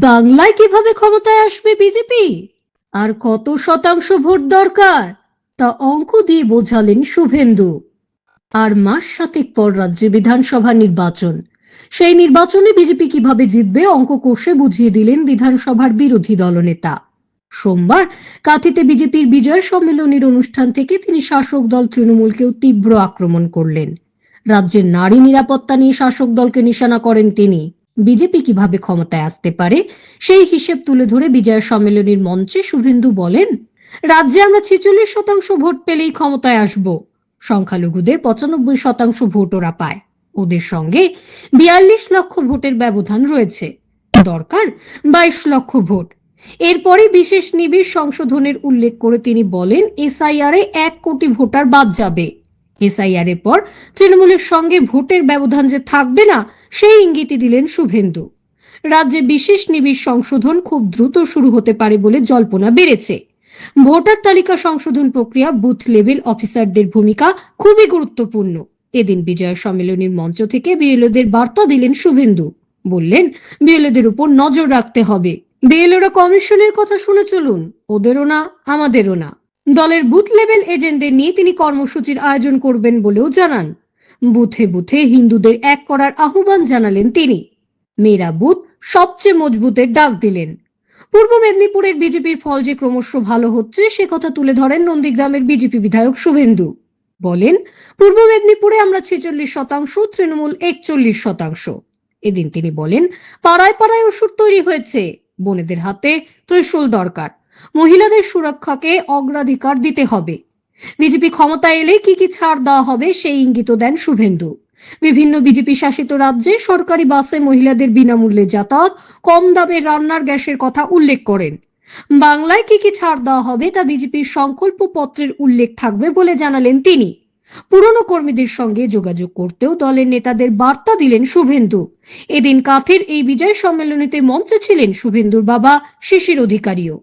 বাংলায় কীভাবে ক্ষমতায় আসবে বিজেপি? আর কত শতাংশ ভোট দরকার? তা অঙ্ক দিয়ে বোঝালেন শুভেন্দু। আর মাস সাতেক পর রাজ্যে বিধানসভা নির্বাচন। সেই নির্বাচনে বিজেপি কীভাবে জিতবে অঙ্ক কষে বুঝিয়ে দিলেন বিধানসভার বিরোধী দলনেতা। সোমবার কাথিতে বিজেপির বিজয় সম্মেলনের অনুষ্ঠান থেকে তিনি শাসক দল তৃণমূলকেও তীব্র আক্রমণ করলেন। রাজ্যের নারী নিরাপত্তা নিয়ে শাসক দলকে নিশানা করেন তিনি। বিজেপি কীভাবে ক্ষমতায় আসতে পারে? সেই হিসেব তুলে ধরে বিজয় সম্মেলনের মঞ্চে শুভেন্দু বলেন, রাজ্যে আমরা ছেচল্লিশ শতাংশ ভোট পেলেই ক্ষমতায় আসব। সংখ্যালঘুদের পঁচানব্বই শতাংশ ভোট ওরা পায়। ওদের সঙ্গে বিয়াল্লিশ লক্ষ ভোটের ব্যবধান রয়েছে। দরকার বাইশ লক্ষ ভোট। এরপরে বিশেষ নিবিড় সংশোধনের উল্লেখ করে তিনি বলেন, এসআইআর এক কোটি ভোটার বাদ যাবে। এসআইআর এর পর তৃণমূলের সঙ্গে ভোটের ব্যবধান যে থাকবে না, সেই ইঙ্গিতই দিলেন শুভেন্দু। রাজ্যে বিশেষ নিবিড় সংশোধন খুব দ্রুত শুরু হতে পারে বলে জল্পনা বেড়েছে। ভোটার তালিকা সংশোধন প্রক্রিয়া বুথ লেভেল অফিসারদের ভূমিকা খুবই গুরুত্বপূর্ণ। এদিন বিজয় সম্মেলনের মঞ্চ থেকে বিএলওদের বার্তা দিলেন শুভেন্দু। বললেন, বিএলওদের উপর নজর রাখতে হবে। বিএলওরা কমিশনের কথা শুনে চলুন, ওদেরও না, আমাদেরও না। দলের বুথ লেভেল এজেন্টদের নিয়ে তিনি কর্মসূচির আয়োজন করবেন বলেও জানান। বুথে বুথে হিন্দুদের এক করার আহ্বান জানালেন তিনি। মেয়েরা বুথ সবচেয়ে মজবুতের ডাক দিলেন। পূর্ব মেদিনীপুরের বিজেপির ফল যে ক্রমশ ভালো হচ্ছে, সে কথা তুলে ধরেন নন্দীগ্রামের বিজেপি বিধায়ক শুভেন্দু। বলেন, পূর্ব মেদিনীপুরে আমরা ছেচল্লিশ শতাংশ, তৃণমূল একচল্লিশ শতাংশ। এদিন তিনি বলেন, পাড়ায় পাড়ায় ওষুধ তৈরি হয়েছে। বোনেদের হাতে ত্রিশূল দরকার। মহিলাদের সুরক্ষাকে অগ্রাধিকার দিতে হবে। বিজেপি ক্ষমতা এলে কি কি ছাড় দেওয়া হবে সেই ইঙ্গিত দেন শুভেন্দু। বিভিন্ন বিজেপি শাসিত রাজ্যে সরকারি বাসে মহিলাদের বিনামূল্যে যাতায়াত, কম দামে রান্নার গ্যাসের কথা উল্লেখ করেন। বাংলায় কি কি ছাড় দেওয়া হবে তা বিজেপির সংকল্প পত্রের উল্লেখ থাকবে বলে জানালেন তিনি। পুরনো কর্মীদের সঙ্গে যোগাযোগ করতেও দলের নেতাদের বার্তা দিলেন শুভেন্দু। এদিন কাথের এই বিজয় সম্মেলনীতে মঞ্চে ছিলেন শুভেন্দুর বাবা, শিশির অধিকারীও।